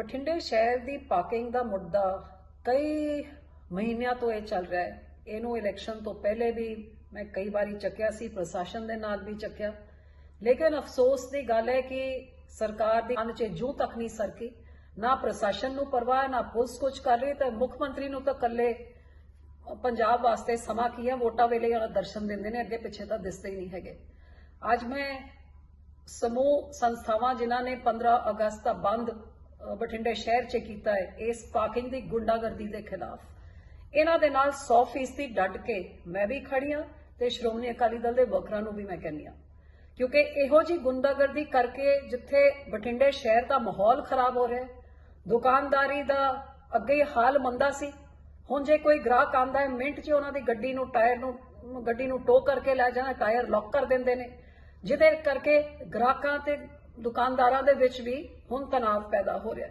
ਬਠਿੰਡੇ ਸ਼ਹਿਰ ਦੀ ਪਾਰਕਿੰਗ ਦਾ ਮੁੱਦਾ ਕਈ ਮਹੀਨਿਆਂ ਤੋਂ ਇਹ ਚੱਲ ਰਿਹਾ ਹੈ। ਇਹਨੂੰ ਇਲੈਕਸ਼ਨ ਤੋਂ ਪਹਿਲੇ ਵੀ ਮੈਂ ਕਈ ਵਾਰੀ ਚੱਕਿਆ ਸੀ, ਪ੍ਰਸ਼ਾਸਨ ਦੇ ਨਾਲ ਵੀ ਚੱਕਿਆ। ਲੇਕਿਨ ਅਫਸੋਸ ਦੀ ਗੱਲ ਹੈ ਕਿ ਸਰਕਾਰ ਦੀ ਅੰਨ ਜੂ ਤੱਕ ਨਹੀਂ ਸਰਕੀ। ਨਾ ਪ੍ਰਸ਼ਾਸਨ ਨੂੰ ਪਰਵਾਹ, ਨਾ ਪੁਲਿਸ ਕੁਝ ਕਰ ਰਹੀ ਤੇ ਮੁੱਖ ਮੰਤਰੀ ਨੂੰ ਤਾਂ ਇਕੱਲੇ ਪੰਜਾਬ ਵਾਸਤੇ ਸਮਾਂ ਕੀ ਹੈ? ਵੋਟਾਂ ਵੇਲੇ ਉਹਨਾਂ ਦਰਸ਼ਨ ਦਿੰਦੇ ਨੇ, ਅੱਗੇ ਪਿੱਛੇ ਤਾਂ ਦਿਸਦੇ ਹੀ ਨਹੀਂ ਹੈਗੇ। ਅੱਜ ਮੈਂ ਸਮੂਹ ਸੰਸਥਾਵਾਂ ਜਿਨ੍ਹਾਂ ਨੇ 15 ਅਗਸਤ ਦਾ ਬੰਦ ਬਠਿੰਡੇ ਸ਼ਹਿਰ 'ਚ ਕੀਤਾ ਹੈ, ਇਸ ਪਾਰਕਿੰਗ ਦੀ ਗੁੰਡਾਗਰਦੀ ਦੇ ਖਿਲਾਫ। ਇਹਨਾਂ ਦੇ ਨਾਲ 100% ਡਟ ਕੇ ਮੈਂ ਵੀ ਖੜੀ ਹਾਂ ਤੇ ਸ਼੍ਰੋਮਣੀ ਅਕਾਲੀ ਦਲ ਦੇ ਵਰਕਰਾਂ ਨੂੰ ਵੀ ਮੈਂ ਕਹਿੰਦੀ ਹਾਂ। ਕਿਉਂਕਿ ਇਹੋ ਜੀ ਗੁੰਡਾਗਰਦੀ ਕਰਕੇ ਜਿੱਥੇ ਬਠਿੰਡੇ ਸ਼ਹਿਰ ਦਾ ਮਾਹੌਲ ਖਰਾਬ ਹੋ ਰਿਹਾ ਦੁਕਾਨਦਾਰੀ ਦਾ ਅੱਗੇ ਹੀ ਹਾਲ ਮੰਦਾ ਸੀ, ਹੁਣ ਜੇ ਕੋਈ ਗ੍ਰਾਹਕ ਆਂਦਾ ਹੈ, ਮਿੰਟ 'ਚ ਉਹਨਾਂ ਦੀ ਗੱਡੀ ਨੂੰ ਟਾਇਰ ਨੂੰ, ਗੱਡੀ ਨੂੰ ਟੋ ਕਰਕੇ ਲੈ ਜਾਣਾ, ਟਾਇਰ ਲੌਕ ਕਰ ਦਿੰਦੇ ਨੇ। ਜਿਹਦੇ ਕਰਕੇ ਗ੍ਰਾਹਕਾਂ ਤੇ ਦੁਕਾਨਦਾਰਾਂ ਦੇ ਵਿੱਚ ਵੀ ਹੁਣ ਤਣਾਅ ਪੈਦਾ ਹੋ ਰਿਹਾ